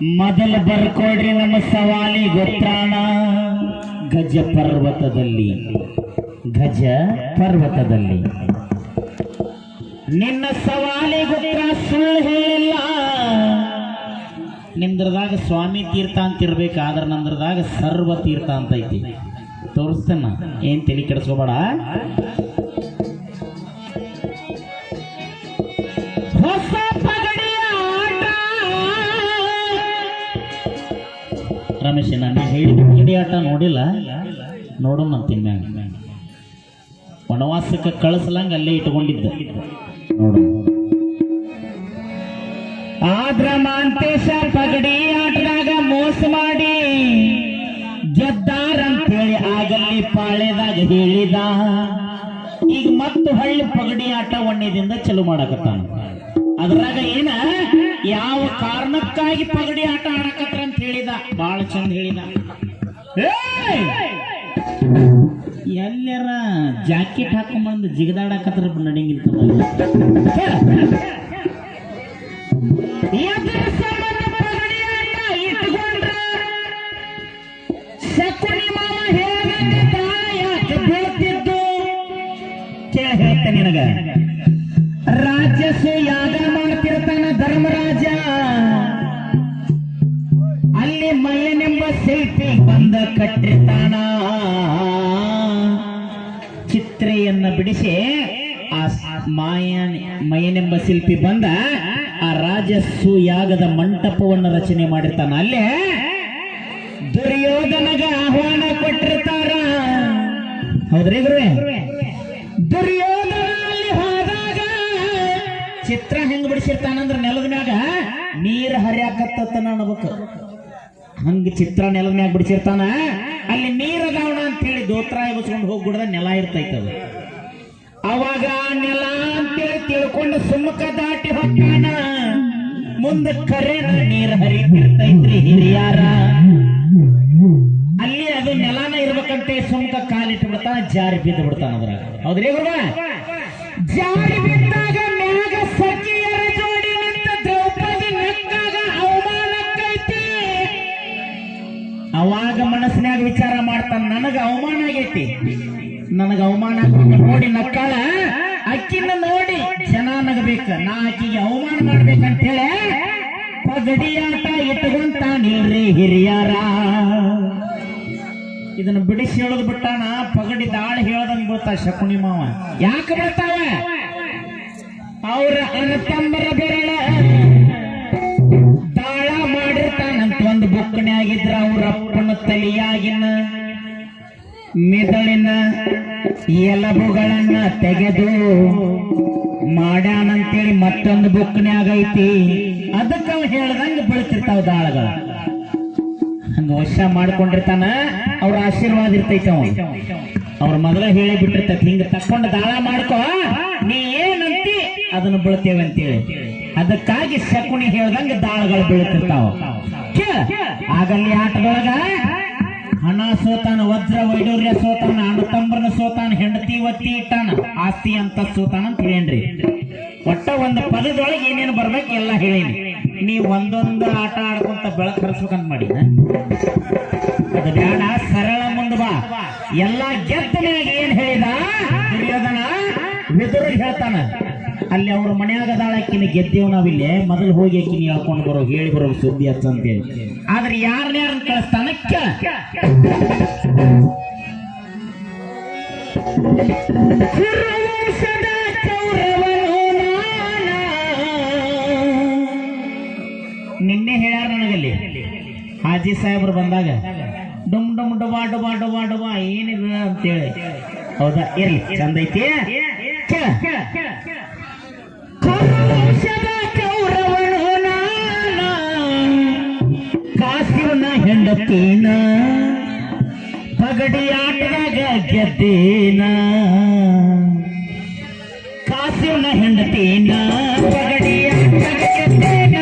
ಮೊದಲ ಬರ್ಕೊಡ್ರಿ ನಮ್ಮ ಸವಾಲಿ ಗೊತ್ತಾಣ ಗಜ ಪರ್ವತದಲ್ಲಿ ಗಜ ಪರ್ವತದಲ್ಲಿ. ನಿನ್ನ ಸವಾಲಿ ಗೊತ್ತ ಸುಳ್ಳು ಹೇಳಿಲ್ಲ. ನಿಂದ್ರದಾಗ ಸ್ವಾಮಿ ತೀರ್ಥ ಅಂತ ಇರ್ಬೇಕು, ಆದ್ರೆ ನಂದ್ರದಾಗ ಸರ್ವ ತೀರ್ಥ ಅಂತ ಐತಿ. ತೋರಿಸ್ತೇನ, ಏನ್ ತಲೆ ಕೆಡಿಸ್ಕೋಬೇಡ. ರಮೇಶ್ ನಾನು ಹೇಳಿದ ಪಗಡಿ ಆಟ ನೋಡಿಲ್ಲ, ನೋಡೋಣ ಅಂತೀನಿ ವನವಾಸಕ್ಕೆ ಕಳಿಸ್ಲಂಗ ಅಲ್ಲೇ ಇಟ್ಕೊಂಡಿದ್ದ. ನೋಡು. ಆದ್ರ ಮಾಂತೇಶ ಪಗಡಿ ಆಟದಾಗ ಮೋಸ ಮಾಡಿ ಗೆದ್ದಾರ ಅಂತೇಳಿ ಆಗಲ್ಲಿ ಪಾಳೆದಾಗ ಹೇಳಿದ. ಈಗ ಮತ್ತು ಹಳ್ಳಿ ಪಗಡಿ ಆಟ ಒಣ್ಣೆದಿಂದ ಚಲೋ ಮಾಡಕತ್ತಾನ. ಅದ್ರಾಗ ಏನ? ಯಾವ ಕಾರಣಕ್ಕಾಗಿ ಪಗಡಿ ಆಟ ಆಡಕತ್ರ ಹೇಳಿದ ಬಾಳ ಚಂದ ಹೇಳಿದ! ಎಲ್ಲರ ಜಾಕೆಟ್ ಹಾಕೊಂಬಂದು ಜಿಗದಾಡಕತ್ರ ನಡಿಂಗಿಲ್ಲ ಕಟ್ಟಿರ್ತಾನ. ಚಿತ್ರೆಯನ್ನ ಬಿಡಿಸಿ ಆ ಮಾಯನ್ ಮಯನೆಂಬ ಶಿಲ್ಪಿ ಬಂದ ಆ ರಾಜಸ್ಸು ಯಾಗದ ಮಂಟಪವನ್ನು ರಚನೆ ಮಾಡಿರ್ತಾನ. ಅಲ್ಲೇ ದುರ್ಯೋಧನಗ ಆಹ್ವಾನ ಕೊಟ್ಟಿರ್ತಾರ. ಹೌದ್ರಿ ಗುರು ಚಿತ್ರ ಹೆಂಗ್ ಬಿಡಿಸಿರ್ತಾನಂದ್ರ ನೆಲದ ಮ್ಯಾಗ ನೀರ್ ಹರಿಯಾಕತ್ತ ಅನ್ಬೇಕು ಹಂಗ ಚಿತ್ರ ನೆಲದ ಮ್ಯಾಗ ಬಿಡಿಸಿರ್ತಾನ? ಅಲ್ಲಿ ನೀರ್ ಅದಾವಣ ಅಂತ ಹೇಳಿ ದೋತ್ರ ಎಬ್ಸ್ಕೊಂಡು ಹೋಗಿ ಬಿಡದ ನೆಲ ಇರ್ತೈತದ ಅವಾಗ ನೆಲ ಅಂತೇಳಿ ತಿಳ್ಕೊಂಡು ಸುಮ್ಮಕ ದಾಟಿ ಹೋಗ್ತಾನ ಮುಂದ ಕರೆ ನೀರ್ ಹರಿತಿರ್ತೈತ್ರಿ ಹಿರಿಯಾರ. ಅಲ್ಲಿ ಅದು ನೆಲಾನ ಇರ್ಬೇಕಂತೆ ಸುಮ್ಕ ಕಾಲಿಟ್ಟು ಬಿಡ್ತಾನ ಜಾರಿ ಬಿದ್ದು ಬಿಡ್ತಾನ ಅದ್ರಾಗ. ಹೌದ್ರಿ ಗುರುವ ಜಾರಿ ಬಿದ್ದಾಗ ನನಗ ಅವಮಾನ ಆಗೈತಿ. ನನಗ ಅವಮಾನ ನೋಡಿ ನಕ್ಕಾಳ, ಅಕ್ಕಿನ ನೋಡಿ ಜನ ನಾ ಆಕಿಗೆ ಅವಮಾನ ಮಾಡ್ಬೇಕಂತ ಹೇಳಿ ಇಟ್ಟುಕೊಂತ ನಿಲ್ರಿ ಹಿರಿಯರ. ಇದನ್ನ ಬಿಡಿಸಿ ಹೇಳೋದು ಬಿಟ್ಟಾನ, ಪಗಡಿ ದಾಳಿ ಹೇಳದಂಗ್ ಬರ್ತಾ ಶಕುನಿ ಮಾವ. ಯಾಕೆ ಬರ್ತಾವ? ಅವ್ರ ಅನತಂಬರ ಮಿದಳಿನ ಎಲಬುಗಳನ್ನ ತೆಗೆದು ಮಾಡ್ಯಾನಂತೇಳಿ ಮತ್ತೊಂದು ಬುಕ್ನ್ಯಾಗ ಐತಿ. ಅದಕ್ಕ ಹೇಳ್ದಂಗ ಬೀಳ್ತಿರ್ತಾವ ದಾಳಗಳು. ಹಂಗ ವಶ ಮಾಡ್ಕೊಂಡಿರ್ತಾನ, ಅವ್ರ ಆಶೀರ್ವಾದ ಇರ್ತೈತೆ ಅವ ಅವ್ರ ಮೊದಲ ಹೇಳಿ ಬಿಟ್ಟಿರ್ತೈತಿ ಹಿಂಗ ತಕ್ಕೊಂಡು ದಾಳ ಮಾಡ್ಕೋ, ನೀ ಏನಂತಿ ಅದನ್ನ ಬೀಳ್ತೇವೆ ಅಂತೇಳಿ. ಅದಕ್ಕಾಗಿ ಶಕುನಿ ಹೇಳ್ದಂಗ ದಾಳಗಳು ಬೀಳ್ತಿರ್ತಾವ. ಆಗಲ್ಲಿ ಆಟದೊಳಗ ಹಣ ಸೋತಾನ, ವಜ್ರ ವೈಡೂರ್ಯ ಸೋತಾನ ಅಣ್ಣ ತಂಬ್ರನ ಸೋತಾನ, ಹೆಂಡತಿ ಒತ್ತಿ ಇಟ್ಟಾನ, ಆಸ್ತಿ ಅಂತ ಸೋತಾನ ಅಂತ ಹೇಳೇನ್ರಿ ಒಟ್ಟ ಒಂದು ಪದದೊಳಗೆ ಏನೇನು ಬರ್ಬೇಕು ಎಲ್ಲ ಹೇಳೇನಿ. ನೀ ಒಂದೊಂದು ಆಟ ಆಡ್ಕೊಂತ ಬೆಳಕು ಹರಿಸ್ಬೇಕಂತ ಮಾಡಿ ಅದು ಬೇಡ ಸರಳ ಮುಂದ ಬಾ. ಎಲ್ಲ ಗೆದ್ದ ಮ್ಯಾಗ ಏನ್ ಹೇಳಿದ? ದುರ್ಯೋಧನ ವಿದುರ ಹೇಳ್ತಾನ. ಅಲ್ಲಿ ಅವ್ರ ಮನ್ಯಾಗ ಅದಾಳಕ್ಕಿನ ಗೆದ್ದೇವ್ ನಾವಿಲ್ಲಿ ಮೊದಲು ಹೋಗಿ ಆಕಿನ ಹೇಳ್ಕೊಂಡು ಬರೋ, ಹೇಳಿ ಬರೋ ಸುದ್ದಿ ಅಂತೇಳಿ ಆದ್ರೆ ಯಾರನ್ನ ಕಳಿಸ್ತಾನ? ಕುರುವಂಶದ ಕೌರವನು ನಾನ. ನಿನ್ನೆ ಹೇಳ್ಯಾರ ನನಗಲ್ಲಿ. ಹಾಜಿ ಸಾಹೇಬ್ರು ಬಂದಾಗ ಡುಮ್ ಡುಮ್ ಡುಬಾ ಡುಬಾ ಡುಬಾ ಡುಬಾ ಏನಿದ ಅಂತೇಳಿ. ಹೌದಾ? ಇರ್ಲಿ. ಚಂದ ಐತಿ? ನಾ. ಕಾಸಿನ ಹೆಂಡತೀನ ಪಗಡಿ ಆಟದಾಗ ಗೆದ್ದೀನ. ಕಾಸಿನ ಹೆಂಡತೀನ ಪಗಡಿ ಆಟದಾಗ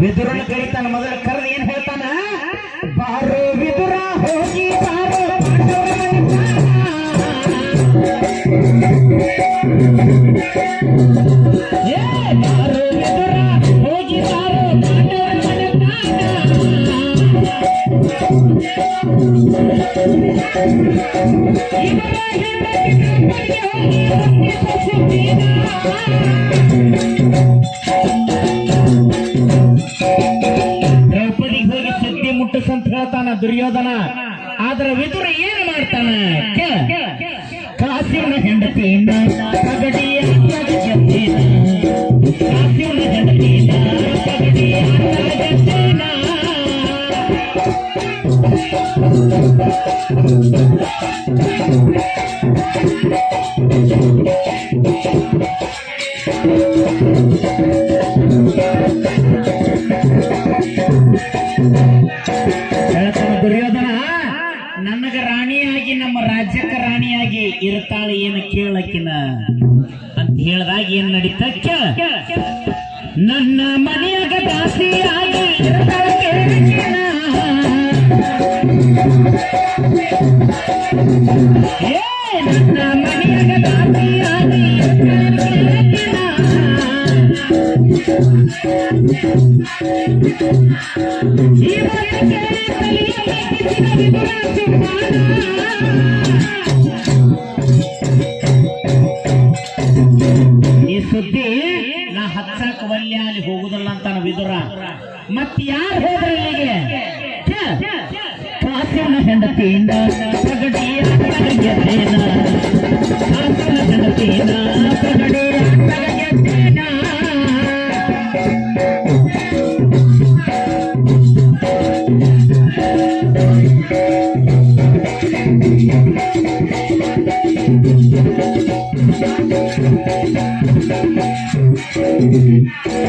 ವಿದುರನ ಕರೀತಾನ ಮೊದಲ ಕರೆದು ದ್ರೌಪದಿಗೆ ಹೋಗಿ ಸತ್ಯ ಮುಟ್ಟಿಸಂತ ಹೇಳ್ತಾನ ದುರ್ಯೋಧನ ಆದ್ರ ವಿದುರ ಏನು ಮಾಡ್ತಾನ. ಕಾಸಿನ ಹೆಂಡತಿಯಿಂದ ಪಗಡಿಯ ಪಗಡಿಯ ನನಗ ರಾಣಿಯಾಗಿ, ನಮ್ಮ ರಾಜ್ಯಕ್ಕ ರಾಣಿಯಾಗಿ ಇರ್ತಾಳೆ ಏನು ಕೇಳಕಿನ ಅಂತ ಹೇಳ್ದಾಗ ಏನ್ ನಡೀತ? ಕೇಳ. ನನ್ನ ಮನೆಯಾಗ ದಾಸಿಯಾಗಿ ಈ ಸುದ್ದಿ ನಾ ಹಚ್ಚಕ ವಲ್ಯ ಅಲ್ಲಿ ಹೋಗುದಲ್ಲ ಅಂತ ವಿದುರ ಮತ್ ಯಾರು ಹೋದ್ರೆ ಇಲ್ಲಿಗೆ ಕಾಸಿನ ಹೆಂಡತಿಯಿಂದ ಪಗಡಿಯ ಗೆದ್ದೇನ ಕಾಸಿನ ಹೆಂಡತಿಯಿಂದ ಪಗಡಿಯ ಗೆದ್ದೇನ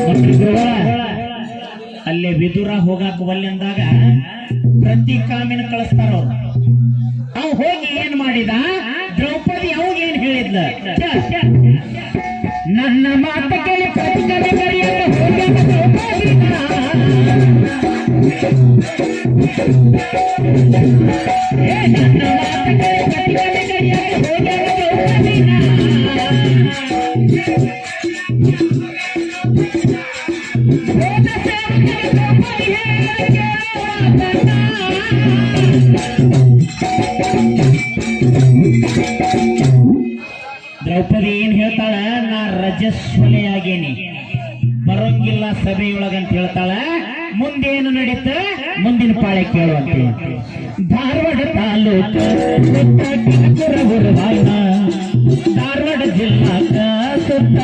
ನೋಡ್ರಿ ಗುರುಗಳ, ಅಲ್ಲೇ ವಿದುರ ಹೋಗಾಕ ಒಲ್ಲೆ ಅಂದಾಗ ಪ್ರತಿ ಕಾಮಿನ ಕಳಿಸ್ತಾರ ಅವ್ರು. ಅವ್ ಹೋಗಿ ಏನ್ ಮಾಡಿದ? ದ್ರೌಪದಿ ಅವಾಗ ಏನ್ ಹೇಳಿದ್ಲ? ನನ್ನ ಮಾತ ಕೇಳಿ ಪ್ರತಿ ಕವಿ ಕರೆಯಲು. ಏ, ನನ್ನ ಮಾತ ಕೇಳಿ ಪ್ರತಿ ಕವಿ ಕರೆಯಲು ಹೋಗ್ಯಾನ ಸುಮ್ಮನೆಯಾಗೇನಿ ಬರೋಂಗಿಲ್ಲ ಸಭೆಯೊಳಗಂತ ಹೇಳ್ತಾಳ ಮುಂದೇನು ನಡೀತ? ಮುಂದಿನ ಪಾಳೆ ಕೇಳುವಂತ ಧಾರವಾಡ ತಾಲೂಕು ಧಾರವಾಡ ಜಿಲ್ಲಾ ಸುತ್ತ